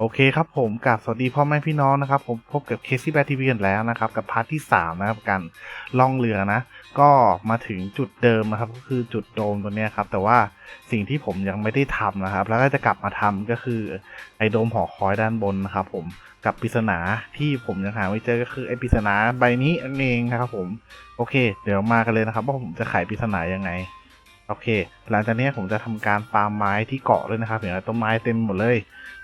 โอเคครับผมกับสวัสดีพ่อแม่พี่น้องนะครับ ผมพบกับเคซี่แบทีวีกันแล้วนะครับ กับพาร์ทที่ 3 นะครับการล่องเรือนะ ก็มาถึงจุดเดิมนะครับ ก็คือจุดโดมตัวนี้ครับ แต่ว่าสิ่งที่ผมยังไม่ได้ทำนะครับ แล้วก็จะกลับมาทำก็คือไอโดมหอคอยด้านบนนะครับ ผมกับปริศนาที่ผมยังหาไม่เจอก็คือไอปริศนาใบนี้นั่นเองนะครับ ผมโอเค เดี๋ยวมากันเลยนะครับว่าผมจะไขปริศนายังไง โอเค หลังจากนี้ผมจะทำการฟาร์มไม้ที่เกาะด้วยนะครับเห็นไหมต้นไม้เต็มหมดเลย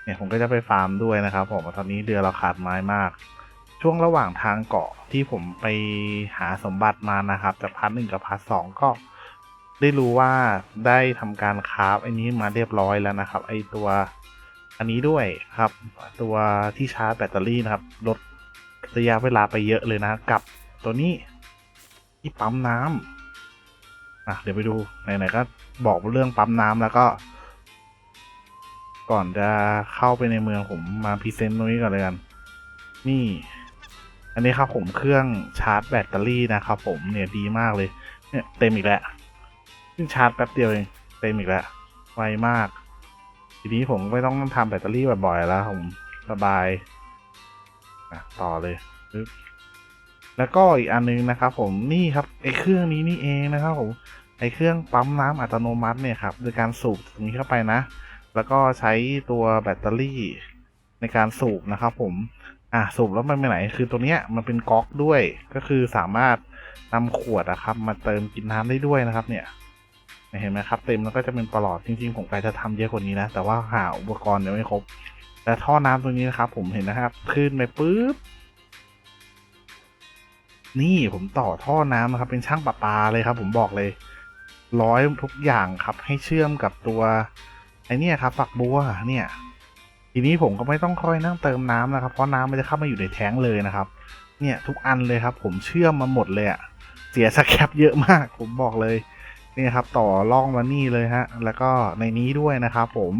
เนี่ยผมก็จะไปฟาร์มด้วยนะครับผมตอนนี้เรือเราขาดไม้มาก ช่วงระหว่างทางเกาะที่ผมไปหาสมบัติมานะครับจากพาร์ทหนึ่งกับพาร์ทสองก็ได้รู้ว่าได้ทำการคราฟไอ้นี้มาเรียบร้อยแล้วนะครับ ไอตัวอันนี้ด้วยครับ ตัวที่ชาร์จแบตเตอรี่นะครับลดระยะเวลาไปเยอะเลยนะกับตัวนี้ที่ปั๊มน้ำ อะเดี๋ยวไปดูไหนๆก็บอกเรื่องปั๊มน้ำแล้วก็ ก่อนจะเข้าไปในเมืองผมมาพรีเซนต์ตรงนี้ก่อนเลยกันนี่ อันนี้ครับผมเครื่องชาร์จแบตเตอรี่นะครับผมเนี่ยดีมากเลยเนี่ยเต็มอีกแล้วเพิ่งชาร์จแป๊บเดียวเองเต็มอีกแล้วไวมาก ทีนี้ผมไม่ต้องทำแบตเตอรี่บ่อยๆแล้วผมสบายอะต่อเลยแล้วก็อีกอันนึงนะครับผมนี่ครับไอเครื่องนี้นี่เองนะครับผม ไอเครื่องปั๊มน้ำอัตโนมัติเนี่ยครับโดยการสูบตรงนี้เข้าไปนะ แล้วก็ใช้ตัวแบตเตอรี่ในการสูบนะครับผมอะสูบแล้วมันไปไหน คือตัวเนี้ยมันเป็นก๊อกด้วย ก็คือสามารถนำขวดอะครับ มาเติมกินน้ำได้ด้วยนะครับเนี่ยเห็นไหมครับ เต็มแล้วก็จะเป็นปลอดจริงๆผมกะจะทำเยอะกว่านี้นะ แต่ว่าหาอุปกรณ์ยังไม่ครบแต่ท่อน้ำตัวนี้นะครับ ผมเห็นนะครับ ขึ้นไปปุ๊บนี่ผมต่อท่อน้ำนะครับ เป็นช่างประปาเลยครับ ผมบอกเลย ร้อยทุกอย่างครับให้เชื่อมกับตัวไอเนี่ยครับฝักบัวเนี่ยทีนี้ผมก็ไม่ต้องค่อยนั่งเติมน้ำนะครับ เพราะน้ำมันจะเข้ามาอยู่ในแท้งเลยนะครับ เนี่ยทุกอันเลยครับ ผมเชื่อมมาหมดเลยอะเสียสแครปเยอะมาก ผมบอกเลยนี่ครับ ต่อล่องมานี่เลยฮะ แล้วก็ในนี้ด้วยนะครับผม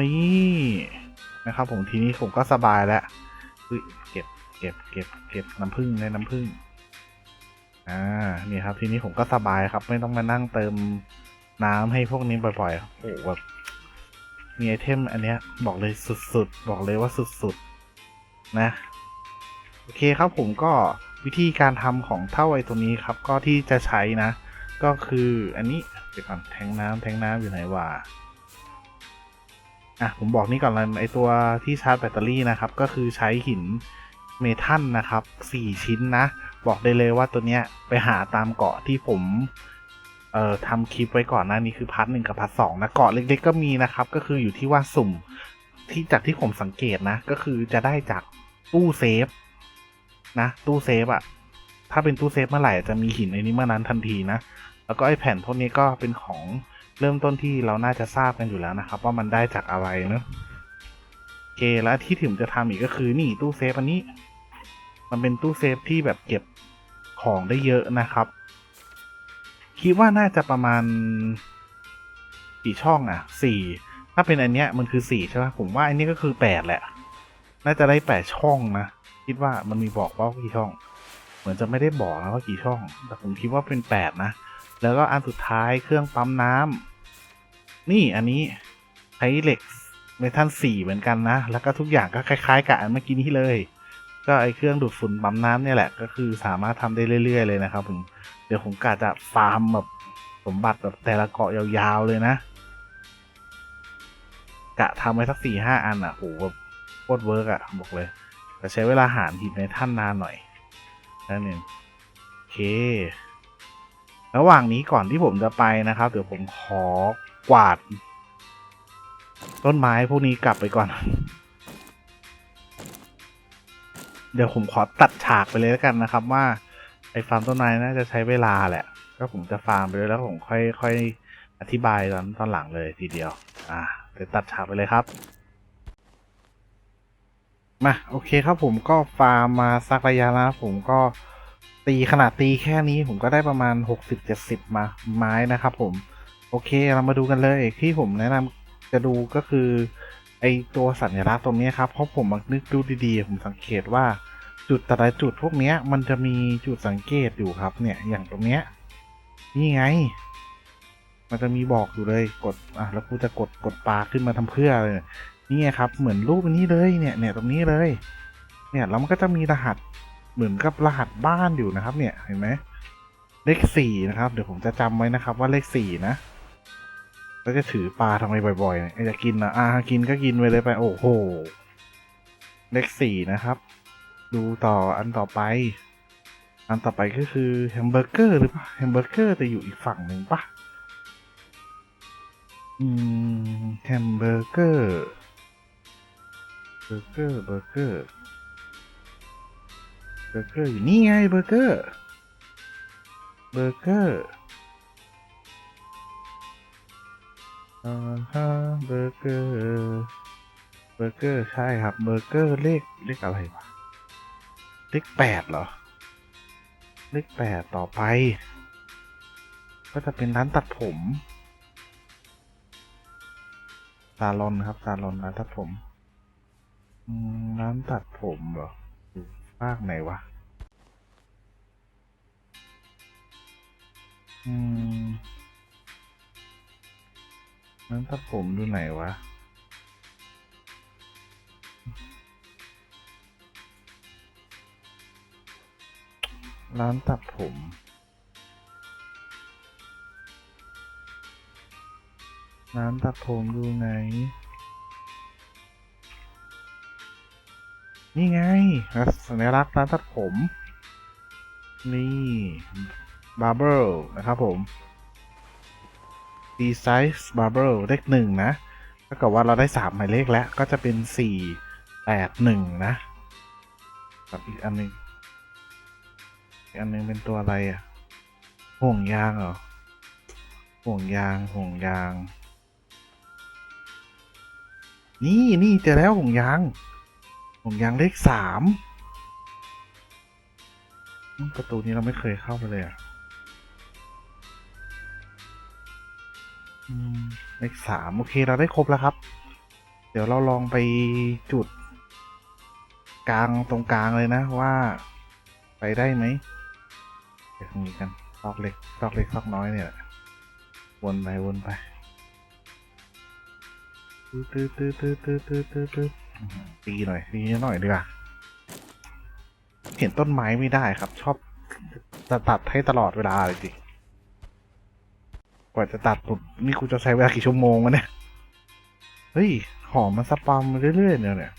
นี่นะครับ ผมทีนี้ผมก็สบายแล้วเก็บเก็บเก็บเก็บน้ำผึ้งในน้ำผึ้ง อ่านี่ครับทีนี้ผมก็สบายครับ ไม่ต้องมานั่งเติมน้ำให้พวกนี้บ่อยๆโอ้โหแบบมีไอเทมอันเนี้ยบอกเลยสุดๆ บอกเลยว่าสุดๆ นะ โอเคครับผมก็วิธีการทำของเท่าไอตัวนี้ครับ ก็ที่จะใช้นะ ก็คืออันนี้เดี๋ยวก่อนแทงน้ำแทงน้ำอยู่ไหนวะอะผมบอกนี่ก่อนเลยไอตัวที่ชาร์จแบตเตอรี่นะครับ ก็คือใช้หินเมทัลนะครับสี่ชิ้นนะ บอกได้เลยว่าตัวเนี้ยไปหาตามเกาะที่ผมเอ่อทำคลิปไว้ก่อนหน้านี้คือพาร์ทหนึ่งกับพาร์ทสองนะเกาะเล็กๆก็มีนะครับ ก็คืออยู่ที่ว่าสุ่มที่จากที่ผมสังเกตนะ ก็คือจะได้จากตู้เซฟนะ ตู้เซฟอะถ้าเป็นตู้เซฟเมื่อไหร่จะมีหินในนี้เมื่อนั้นทันทีนะ แล้วก็ไอแผ่นพวกนี้ก็เป็นของเริ่มต้นที่เราน่าจะทราบกันอยู่แล้วนะครับ ว่ามันได้จากอะไรเนอะโอเคแล้วที่ถึงจะทำอีกก็คือนี่ตู้เซฟอันนี้ มันเป็นตู้เซฟที่แบบเก็บของได้เยอะนะครับ คิดว่าน่าจะประมาณกี่ช่องอะสี่ถ้าเป็นอันเนี้ยมันคือสี่ใช่ไหมผมว่าอันนี้ก็คือแปดแหละ น่าจะได้แปดช่องนะ คิดว่ามันมีบอกว่ากี่ช่อง เหมือนจะไม่ได้บอกนะว่ากี่ช่อง แต่ผมคิดว่าเป็นแปดนะ แล้วก็อันสุดท้ายเครื่องปั๊มน้ำนี่อันนี้ใช้เหล็กเมทัลสี่เหมือนกันนะ แล้วก็ทุกอย่างก็คล้าย ๆ กับอันเมื่อกี้นี้เลย ก็ไอเครื่องดูดฝุ่นปั๊มน้ำเนี่ยแหละ ก็คือสามารถทำได้เรื่อยๆเลยนะครับผมเดี๋ยวผมกะจะฟาร์มแบบสมบัติแบบแต่ละเกาะยาวๆเลยนะ กะทำไว้สักสี่ห้าอันอะโหแบบโคตรเวิร์กอะบอกเลย แต่ใช้เวลาหารหินในท่านนานหน่อยนั่นเองโอเค ระหว่างนี้ก่อนที่ผมจะไปนะครับ เดี๋ยวผมขอกวาด ต้นไม้พวกนี้กลับไปก่อน เดี๋ยวผมขอตัดฉากไปเลยแล้วกันนะครับว่าไอ้ฟาร์มต้นไม้น่าจะใช้เวลาแหละ ก็ผมจะฟาร์มไปเลยแล้วผมค่อยค่อยอธิบายตอนตอนหลังเลยทีเดียว อ่าเดี๋ยวตัดฉากไปเลยครับ มาโอเคครับผมก็ฟาร์มมาสักระยะแล้วผมก็ตีขนาดตีแค่นี้ผมก็ได้ประมาณ 60-70 มาไม้นะครับผม โอเคเรามาดูกันเลยที่ผมแนะนำจะดูก็คือ ไอตัวสัญลักษณ์ตรงนี้ครับเพราะผมมานึกดูดีๆ ผมสังเกตว่าจุดแต่ละจุดพวกเนี้ยมันจะมีจุดสังเกตอยู่ครับเนี่ยอย่างตรงเนี้ยนี่ไง มันจะมีบอกอยู่เลยกดอะแล้วกูจะกดกดปลาขึ้นมาทำเพื่อเลยนี่ครับ เหมือนรูปนนี้เลยเนี่ยเนี่ยตรงนี้เลย เนี่ยแล้วมันก็จะมีรหัสเหมือนกับรหัสบ้านอยู่นะครับ เนี่ยเห็นไหมเลขสี่นะครับ เดี๋ยวผมจะจำไว้นะครับว่าเลขสี่นะ แล้วจะถือปลาทำไมบ่อยๆเนี่ยจะกินนะอ่ากินก็กินไปเลยไปโอ้โหเลขสี่นะครับ ดูต่ออันต่อไป อันต่อไปก็คือแฮมเบอร์เกอร์หรือเปล่าแฮมเบอร์เกอร์จะอยู่อีกฝั่งหนึ่งปะอืมแฮมเบอร์เกอร์เบอร์เกอร์เบอร์เกอร์เบอร์เกอร์อยู่นี่ไงเบอร์เกอร์เบอร์เกอร์ เบอร์เกอร์เบอร์เกอร์ใช่ครับเบอร์เกอร์เลขเลขอะไรวะเลขแปดเหรอ เลขแปดต่อไป ก็จะเป็นร้านตัดผมซาลอนครับซาลอนร้านตัดผมร้านตัดผมเหรอภาคไหนวะ อืม ร้านตัดผมดูไหนวะ ร้านตัดผมร้านตัดผมดูไหน นี่ไงสัญลักษณ์ร้านตัดผม นี่ Barber นะครับผม D size Barber เลขหนึ่งนะถ้าเกิดว่าเราได้สามหมายเลขแล้วก็จะเป็นสี่แปดหนึ่งนะกับอีกอันนึงอีกอันนึงเป็นตัวอะไรอะห่วงยางเหรอห่วงยางห่วงยาง นี่นี่เจอแล้วห่วงยางห่วงยางเลขสามอืมประตูนี้เราไม่เคยเข้าไปเลยอะ เลขสามโอเคเราได้ครบแล้วครับ เดี๋ยวเราลองไปจุด กลางตรงกลางเลยนะว่า ไปได้ไหมเดี๋ยวมีกันซอกเล็กซอกเล็กซอกน้อยเนี่ยวนไปวนไปตื้อตื้อตื้ตื้อตื้อตื้อตื้อตีหน่อยตีหน่อยดีกว่าเห็นต้นไม้ไม่ได้ครับ ชอบตัดให้ตลอดเวลาเลยจริ กว่าจะตัดผมนี่กูจะใช้เวลากี่ชั่วโมงวะเนี่ย เฮ้ย หอมมันสปัมเรื่อยๆเนี่ยเนี่ย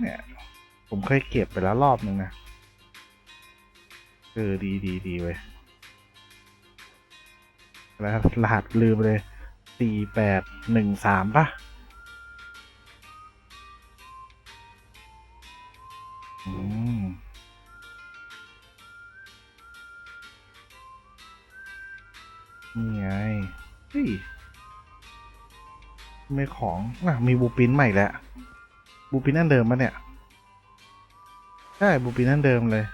เนี่ย ผมเคยเก็บไปแล้วรอบหนึ่งนะ เออ ดีดีดีเว้ยแล้วรหัสลืมเลยสี่แปดหนึ่งสามป่ะอืม นี่ไงเฮ้ยไม่ของอะมีบูปินใหม่แล้วบูปินนั่นเดิมปะเนี่ยใช่บูปินนั่นเดิมเลย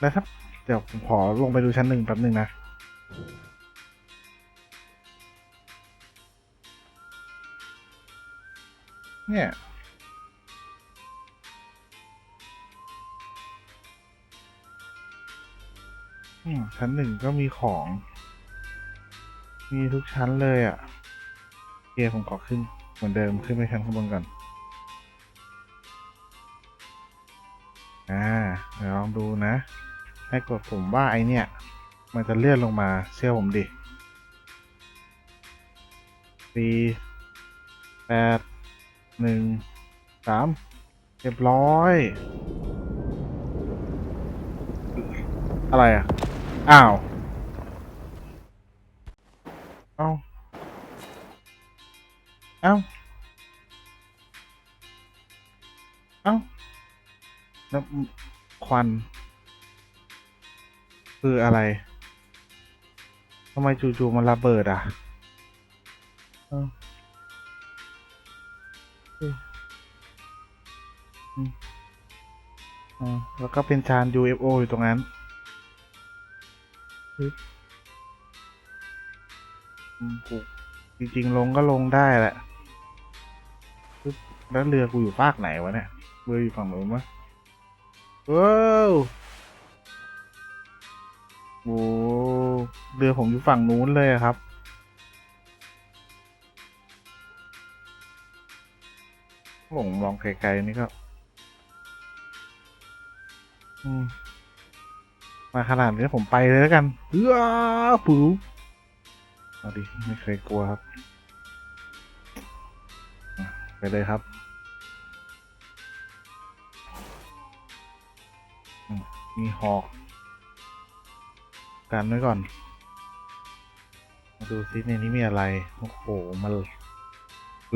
แล้วครับเดี๋ยวผมขอลงไปดูชั้นหนึ่งแป๊บหนึ่งนะเนี่ย ชั้นหนึ่งก็มีของ มีทุกชั้นเลยอะ่ะโอเคผมขอขึ้นเหมือนเดิมขึ้นไปชั้นข้างบนก่อนอ่าเดี๋ยวลองดูนะ ให้กดผมว่าไอเนี่ย มันจะเลื่อนลงมาเชื่อผมดิสี่แปดหนึ่งสามเรียบร้อย อะไรอะ อ้าว เอ้า เอ้า เอ้าแล้วควัน คืออะไร ทำไมจู่ๆมันระเบิดอะเอ้าเอ้ยอืมอ่าแล้วก็เป็นจาน UFO อยู่ตรงนั้น กูจริงๆ ลงก็ลงได้แหละปึ๊บแล้วเรือกูอยู่ภาคไหนวะเนี่ยเรืออยู่ฝั่งนู้นวะว้าวโอ้เรือผมอยู่ฝั่งนู้นเลยครับผมมองไกลๆนี่ก็ อืม มาขนาดนี้ผมไปเลยแล้วกันเอื้อปูเอาดิไม่เคยกลัวครับ ไปเลยครับมมีหอก กันไว้ก่อน มาดูซิในนี้มีอะไร โอ้โห มัน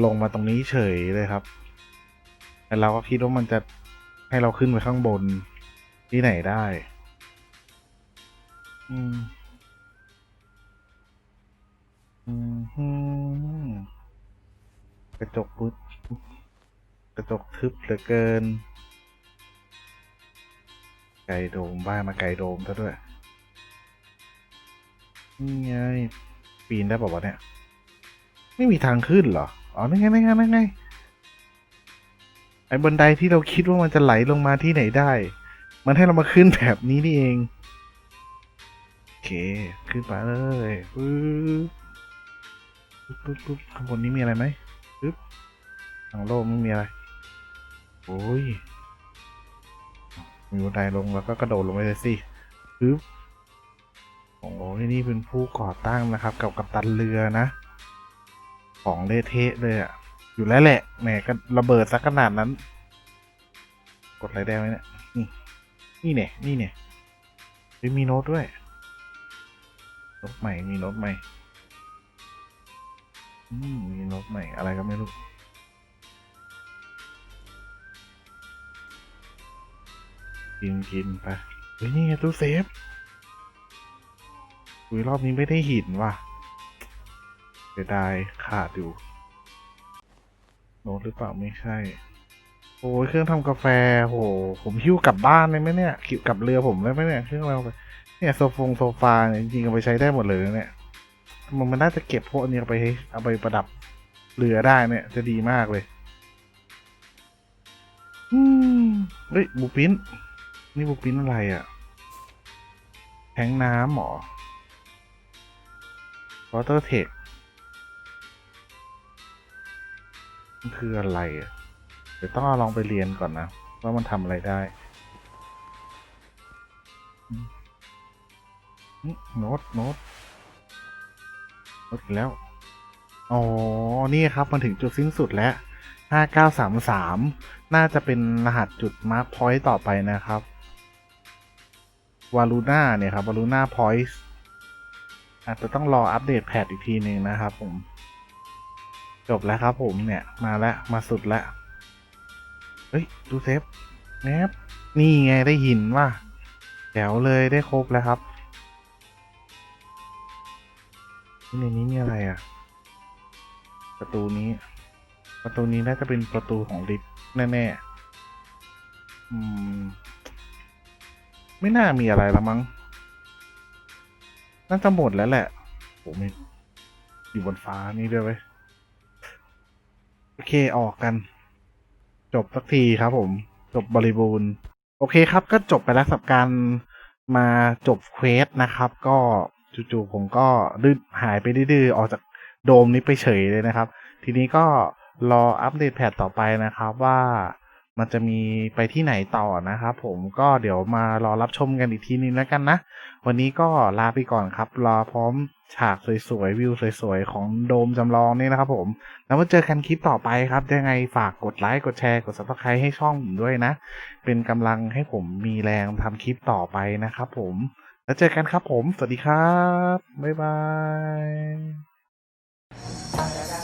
ลงมาตรงนี้เฉยเลยครับ แต่เราก็คิดว่ามันจะให้เราขึ้นไปข้างบนที่ไหนได้ อืม อืมฮึมกระจกปุ๊บกระจกทึบเหลือเกิน ไก่โดมบ้ามาไก่โดมซะด้วย นี่ไง ปีนได้ป่าวะเนี่ย ไม่มีทางขึ้นเหรอ อ๋อนี่ไงนี่ไงนี่ไง ไอ้บันไดที่เราคิดว่ามันจะไหลลงมาที่ไหนได้ มันให้เรามาขึ้นแบบนี้นี่เอง เค ขึ้นไปเลยปึ๊บปึ๊บปึ๊บปึ๊บข้างบนนี้มีอะไรไหมปึ๊บทางโลกไม่มีอะไร โอ้ย มีบันไดลงแล้วก็กระโดดลงไปเลยสิปึ๊บโอ้ยนี่เป็นผู้ก่อตั้งนะครับ กับกัปตันเรือนะ ของเลเทะเลยอะอยู่แล้วแหละแหมก็ระเบิดสักขนาดนั้น กดอะไรได้ไหมเนี่ย นี่ นี่เนี่ย นี่เนี่ยมีโน้ตด้วย น้ตใหม่ มีโน้ตใหม่ อืม มีโน้ตใหม่ อะไรก็ไม่รู้ กินกินไปเฮ้ยนี่ไงตู้เซฟอุ้ยรอบนี้ไม่ได้หินว่ะเสียดายขาดอยู่ โน้ตหรือเปล่าไม่ใช่ อ้ยเครื่องทำกาแฟโหผมหิ้วกลับบ้านเลยไหมเนี่ยขิวกลับเรือผมได้ไหมเนี่ยเครื่องเราไปเนี่ยโซฟงโซฟาเนี่ยจริงๆเอาไปใช้ได้หมดเลยเนี่ยมันมันน่าจะเก็บพวกนี้เอาไปเอาไปประดับเรือได้เนี่ย จะดีมากเลยอืมเฮ้ยบูปินนี่บูปินอะไรอะ่ะแทงน้ำหรอ Water Tech มันคืออะไรอะ เดี๋ยวต้องอลองไปเรียนก่อนนะ ว่ามันทำอะไรได้โน้ตโน้ตโน้ตอีกแล้ว อ๋อ นี่ครับ มันถึงจุดสิ้นสุดแล้ว 5933 น่าจะเป็นรหัสจุดมาร์คพอยต์ต่อไปนะครับวาลูน่าเนี่ยครับวาลูน่าพอยต์อาจจะต้องรออัปเดตแพทอีกทีหนึ่งนะครับผม จบแล้วครับผมเนี่ย มาแล้ว มาสุดแล้ว ฮ้ย ดูเซฟแนบนี่ไงได้หินว่ะแถวเลยได้ครบแล้วครับนี่ในนี้มีอะไรอะ ประตูนี้ ประตูนี้น่าจะเป็นประตูของลิฟต์แน่ๆอืม ไม่น่ามีอะไรละมั้งน่าจะหมดแล้วแหละผมมีอยู่บนฟ้านี่ด้วยเว้ยโอเคออกกัน จบสักทีครับผม จบบริบูรณ์ โอเคครับ ก็จบไปแล้วสับการมาจบเควสนะครับ ก็จู่ๆผมก็ดื้อหายไปดื้อออกจากโดมนี้ไปเฉยเลยนะครับ ทีนี้ก็รออัปเดตแพทต่อไปนะครับว่า มันจะมีไปที่ไหนต่อนะครับผมก็เดี๋ยวมารอรับชมกันอีกทีนึงแล้วกันนะ วันนี้ก็ลาไปก่อนครับรอพร้อมฉากสวยๆ วิวสวยๆ ของโดมจำลองนี่นะครับผม แล้วมาเจอกันคลิปต่อไปครับ ยังไงฝากกดไลค์ กดแชร์ กด subscribe ให้ช่องผมด้วยนะ เป็นกำลังให้ผมมีแรงทำคลิปต่อไปนะครับผม แล้วเจอกันครับผม สวัสดีครับ บ๊ายบาย